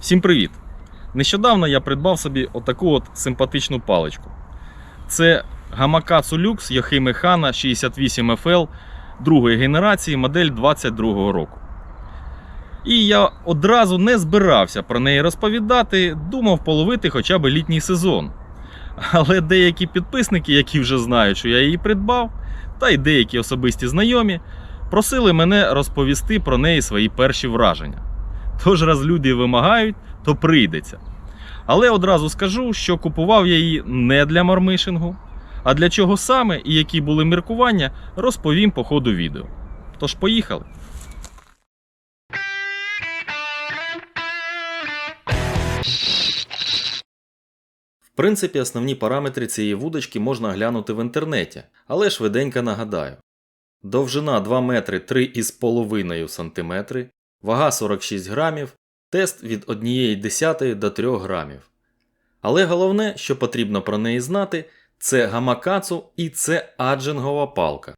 Всім привіт! Нещодавно я придбав собі отаку от симпатичну паличку. Це Gamakatsu Lux Йохими Хана 68 FL другої генерації, модель 22 року. І я одразу не збирався про неї розповідати, думав половити хоча б літній сезон. Але деякі підписники, які вже знають, що я її придбав, та й деякі особисті знайомі, просили мене розповісти про неї свої перші враження. Тож, раз люди вимагають, то прийдеться. Але одразу скажу, що купував я її не для мармишингу, а для чого саме і які були міркування, розповім по ходу відео. Тож поїхали. В принципі, основні параметри цієї вудочки можна глянути в інтернеті, але швиденько нагадаю. Довжина 2 метри 3,5 см, вага 46 грамів, тест від 1,1 до 3 грамів. Але головне, що потрібно про неї знати, це гамакацу і це аджингова палка.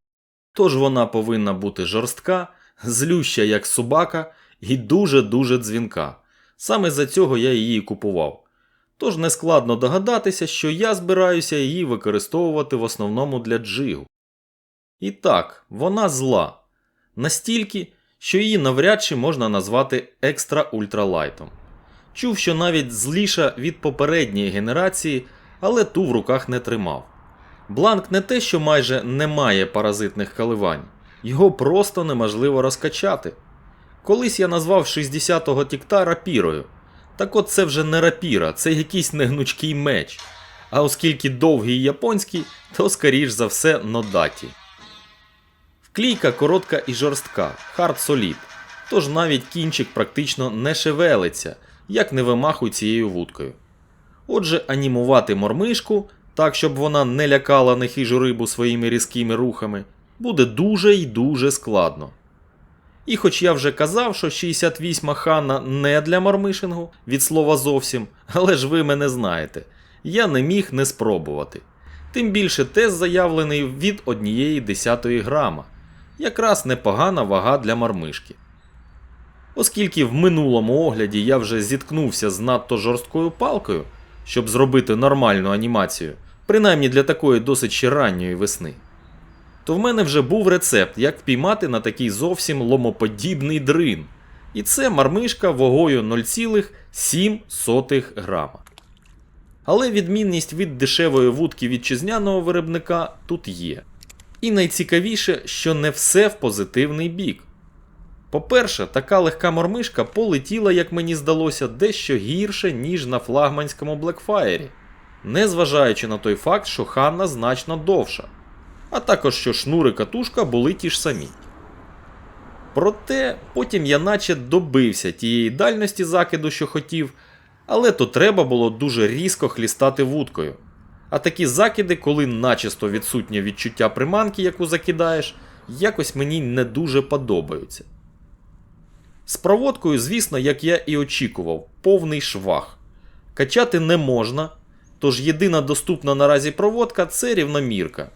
Тож вона повинна бути жорстка, злюща як собака і дуже-дуже дзвінка. Саме за цього я її купував. Тож нескладно догадатися, що я збираюся її використовувати в основному для джигу. І так, вона зла. Настільки, що її навряд чи можна назвати екстра ультралайтом. Чув, що навіть зліша від попередньої генерації, але ту в руках не тримав. Бланк не те, що майже не має паразитних коливань, його просто неможливо розкачати. Колись я назвав 60-го тікта рапірою. Так от це вже не рапіра, це якийсь негнучкий меч. А оскільки довгий японський, то скоріш за все нодаті. Вклійка коротка і жорстка, хард солід, тож навіть кінчик практично не шевелиться, як не вимахуй цією вудкою. Отже, анімувати мормишку, так щоб вона не лякала нехижу рибу своїми різкими рухами, буде дуже й дуже складно. І хоч я вже казав, що 68 хана не для мормишингу, від слова зовсім, але ж ви мене знаєте, я не міг не спробувати. Тим більше тест заявлений від 1,1 грама. Якраз непогана вага для мармишки. Оскільки в минулому огляді я вже зіткнувся з надто жорсткою палкою, щоб зробити нормальну анімацію, принаймні для такої досить ще ранньої весни, то в мене вже був рецепт, як впіймати на такий зовсім ломоподібний дрин. І це мармишка вагою 0,7 грама. Але відмінність від дешевої вудки вітчизняного виробника тут є. І найцікавіше, що не все в позитивний бік. По-перше, така легка мормишка полетіла, як мені здалося, дещо гірше, ніж на флагманському Blackfire, незважаючи на той факт, що Ханна значно довша, а також що шнури катушка були ті ж самі. Проте потім я наче добився тієї дальності закиду, що хотів, але то треба було дуже різко хлістати вудкою. А такі закиди, коли начисто відсутнє відчуття приманки, яку закидаєш, якось мені не дуже подобаються. З проводкою, звісно, як я і очікував, повний швах. Качати не можна, тож єдина доступна наразі проводка це рівномірка.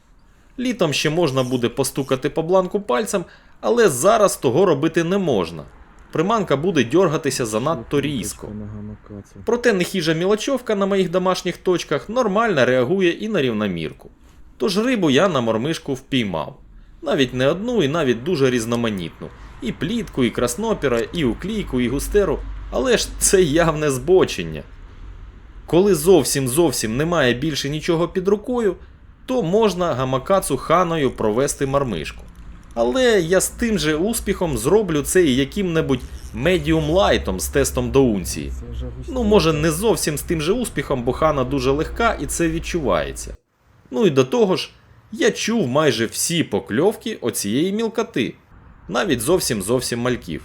Літом ще можна буде постукати по бланку пальцем, але зараз того робити не можна. Приманка буде дьоргатися занадто різко. Проте нехіжа мілочовка на моїх домашніх точках нормально реагує і на рівномірку. Тож рибу я на мормишку впіймав. Навіть не одну і навіть дуже різноманітну. І плітку, і краснопіра, і уклійку, і густеру, але ж це явне збочення. Коли зовсім зовсім немає більше нічого під рукою, то можна гамакацу ханою провести мармишку. Але я з тим же успіхом зроблю це і яким-небудь медіум лайтом з тестом до унції. Ну, може, не зовсім з тим же успіхом, бо хана дуже легка і це відчувається. Ну і до того ж, я чув майже всі покльовки оцієї мілкоти, навіть зовсім зовсім мальків.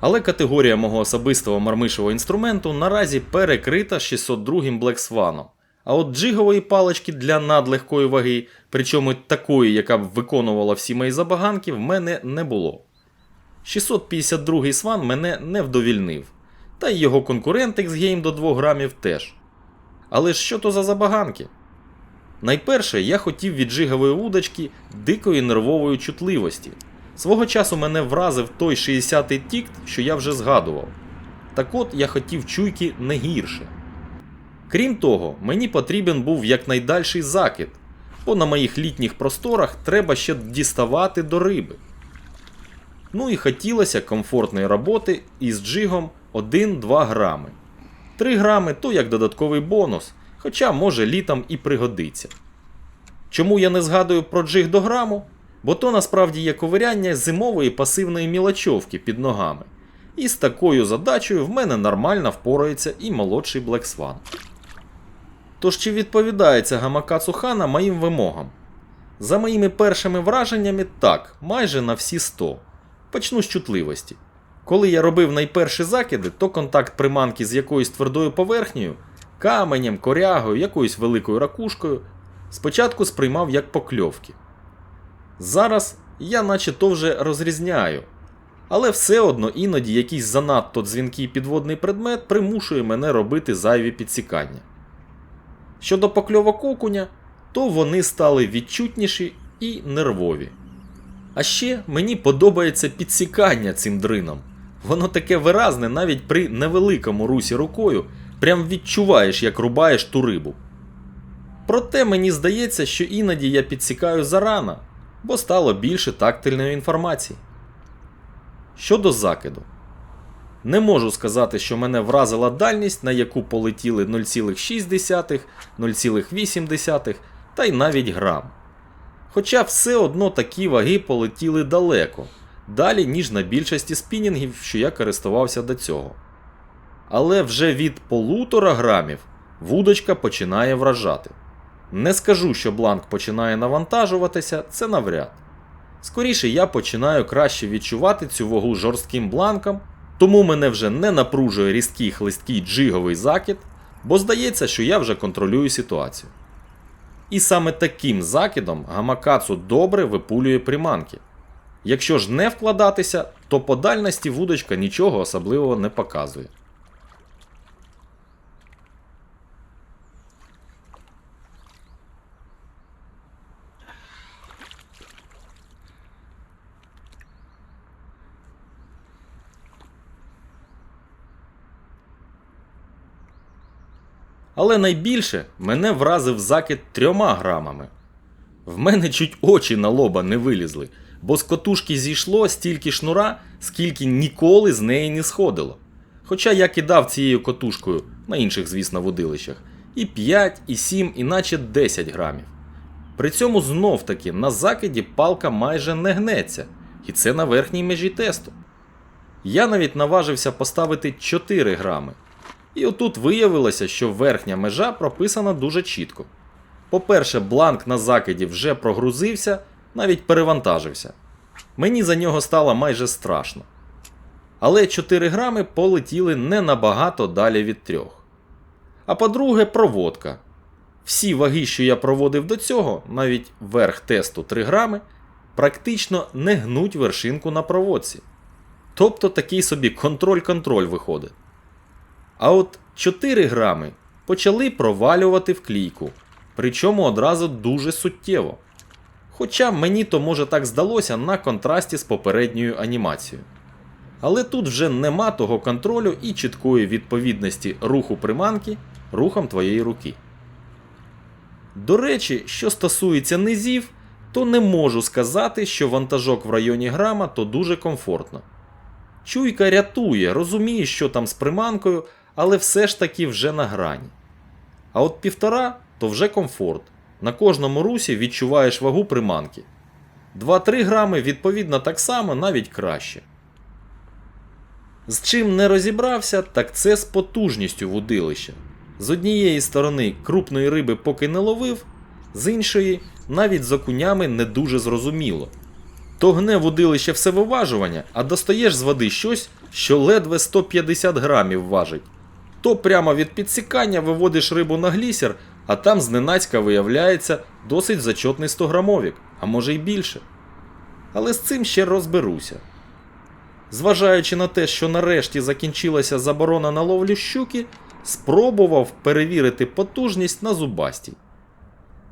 Але категорія мого особистого мармишевого інструменту наразі перекрита 602-м Black Swan. А от джигової палички для надлегкої ваги, причому такої, яка б виконувала всі мої забаганки, в мене не було. 652-й сван мене не вдовільнив, та й його конкурент X-Game до 2 грамів теж. Але що то за забаганки? Найперше, я хотів від джигової удочки дикої нервової чутливості, Свого часу мене вразив той 60-й тікт, що я вже згадував. Так от я хотів чуйки не гірше. Крім того, мені потрібен був якнайдальший закид, бо на моїх літніх просторах треба ще діставати до риби. Ну і хотілося комфортної роботи із джигом 1-2 грами. 3 грами то як додатковий бонус, хоча може літом і пригодиться. Чому я не згадую про джиг до граму? Бо то насправді є ковиряння зимової пасивної мілочовки під ногами. І з такою задачею в мене нормально впорається і молодший Black Swan. Тож чи відповідається Гамакацу Хана моїм вимогам? За моїми першими враженнями, так, майже на всі 100. Почну з чутливості. Коли я робив найперші закиди, то контакт приманки з якоюсь твердою поверхнею, каменем, корягою, якоюсь великою ракушкою, спочатку сприймав як покльовки. Зараз я наче то вже розрізняю, але все одно іноді якийсь занадто дзвінкий підводний предмет примушує мене робити зайві підсікання. Щодо покльовок окуня, то вони стали відчутніші і нервові. А ще мені подобається підсікання цим дрином. Воно таке виразне навіть при невеликому русі рукою, прям відчуваєш, як рубаєш ту рибу. Проте мені здається, що іноді я підсікаю зарано, бо стало більше тактильної інформації. Щодо закиду, не можу сказати, що мене вразила дальність, на яку полетіли 0,6, 0,8 та й навіть грам. Хоча все одно такі ваги полетіли далеко, далі, ніж на більшості спінінгів, що я користувався до цього. Але вже від полутора грамів вудочка починає вражати. Не скажу, що бланк починає навантажуватися, це навряд. Скоріше я починаю краще відчувати цю вагу жорстким бланком, тому мене вже не напружує різкий хлисткий джиговий закид, бо здається, що я вже контролюю ситуацію. І саме таким закидом гамакацу добре випулює приманки. Якщо ж не вкладатися, то по дальності вудочка нічого особливого не показує. Але найбільше мене вразив закид трьома грамами. В мене чуть очі на лоба не вилізли, бо з котушки зійшло стільки шнура, скільки ніколи з неї не сходило. Хоча я кидав цією котушкою на інших, звісно, водилищах, і 5, і 7, і наче 10 грамів. При цьому знов таки на закиді палка майже не гнеться, і це на верхній межі тесту. Я навіть наважився поставити 4 грами. І отут виявилося, що верхня межа прописана дуже чітко. По-перше, бланк на закиді вже прогрузився, навіть перевантажився. Мені за нього стало майже страшно. Але 4 грами полетіли не набагато далі від 3. А по-друге, проводка. Всі ваги, що я проводив до цього, навіть верх тесту 3 грами, практично не гнуть вершинку на проводці. Тобто такий собі контроль-контроль виходить. А от 4 грами почали провалювати в клійку, причому одразу дуже суттєво. Хоча мені то може так здалося на контрасті з попередньою анімацією. Але тут вже нема того контролю і чіткої відповідності руху приманки рухом твоєї руки. До речі, що стосується низів, то не можу сказати, що вантажок в районі грама то дуже комфортно. Чуйка рятує, розуміє, що там з приманкою, але все ж таки вже на грані. А от півтора то вже комфорт. На кожному русі відчуваєш вагу приманки. 2-3 грами відповідно так само, навіть краще. З чим не розібрався, так це з потужністю вудилища. З однієї сторони крупної риби поки не ловив, з іншої навіть з окунями не дуже зрозуміло. То гне вудилище всевиважування, а достаєш з води щось, що ледве 150 грамів важить. То прямо від підсікання виводиш рибу на глісер, а там зненацька виявляється досить зачотний 100 грамовік, а може й більше. Але з цим ще розберуся. Зважаючи на те, що нарешті закінчилася заборона на ловлю щуки, спробував перевірити потужність на зубастій.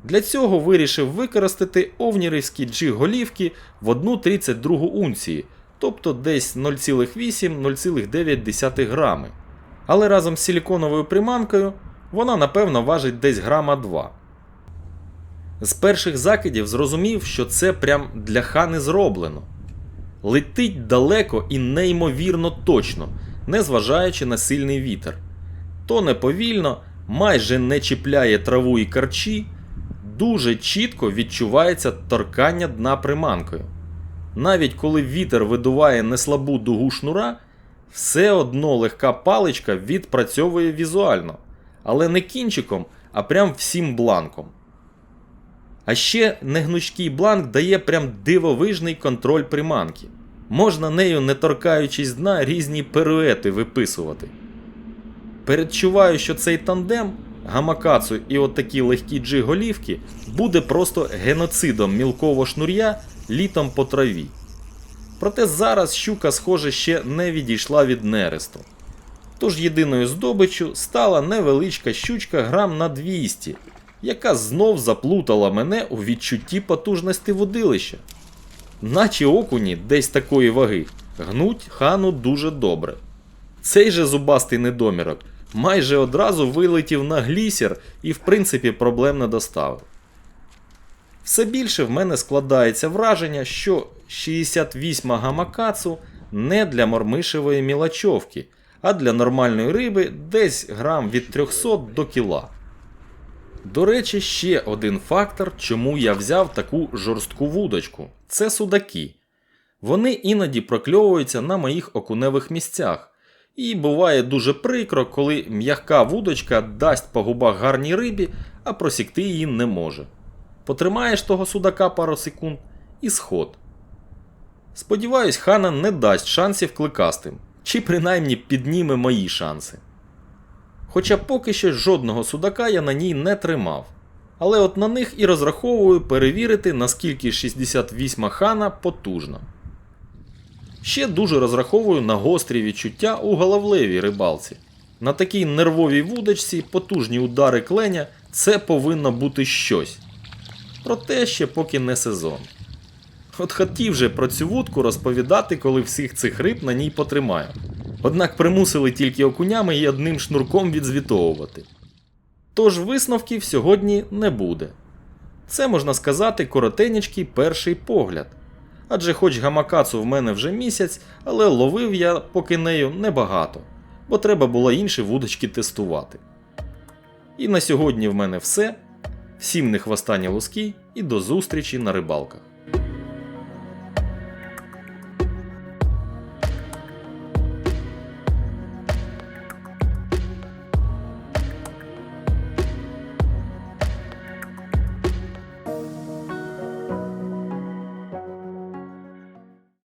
Для цього вирішив використати овнірівські джиг-голівки в 1,32 унції, тобто десь 0,8-0,9 грами. Але разом з силіконовою приманкою вона напевно важить десь грама 2. З перших закидів зрозумів, що це прям для хани зроблено. Летить далеко і неймовірно точно, незважаючи на сильний вітер. Тоне повільно, майже не чіпляє траву і карчі, дуже чітко відчувається торкання дна приманкою. Навіть коли вітер видуває неслабу дугу шнура, все одно легка паличка відпрацьовує візуально, але не кінчиком, а прям всім бланком. А ще негнучкий бланк дає прям дивовижний контроль приманки. Можна нею, не торкаючись дна, різні перуети виписувати. Передчуваю, що цей тандем, гамакацу і отакі легкі джиголівки буде просто геноцидом мілкового шнур'я літом по траві. Проте зараз щука, схоже, ще не відійшла від нересту. Тож єдиною здобиччю стала невеличка щучка грам на 200, яка знов заплутала мене у відчутті потужності водилища. Наче окуні десь такої ваги гнуть хану дуже добре. Цей же зубастий недомірок майже одразу вилетів на глісер і в принципі проблем не доставив. Все більше в мене складається враження, що 68 гамакацу не для мормишевої мілачовки, а для нормальної риби десь грам від 300 до кіла. До речі, ще один фактор, чому я взяв таку жорстку вудочку це судаки. Вони іноді прокльовуються на моїх окуневих місцях. І буває дуже прикро, коли м'яка вудочка дасть по губах гарній рибі, а просікти її не може. Потримаєш того судака пару секунд і сход. Сподіваюсь, хана не дасть шансів кликастим, чи принаймні підніме мої шанси. Хоча поки що жодного судака я на ній не тримав. Але от на них і розраховую перевірити, наскільки 68 хана потужна. Ще дуже розраховую на гострі відчуття у головлевій рибалці. На такій нервовій вудочці потужні удари кленя це повинно бути щось. Проте ще поки не сезон. От хотів же про цю вудку розповідати, коли всіх цих риб на ній потримаю. Однак примусили тільки окунями і одним шнурком відзвітовувати. Тож висновків сьогодні не буде. Це можна сказати коротенечкий перший погляд. Адже хоч гамакацу в мене вже місяць, але ловив я поки нею небагато, бо треба було інші вудочки тестувати. І на сьогодні в мене все. Всім не хвостані луски і до зустрічі на рибалках.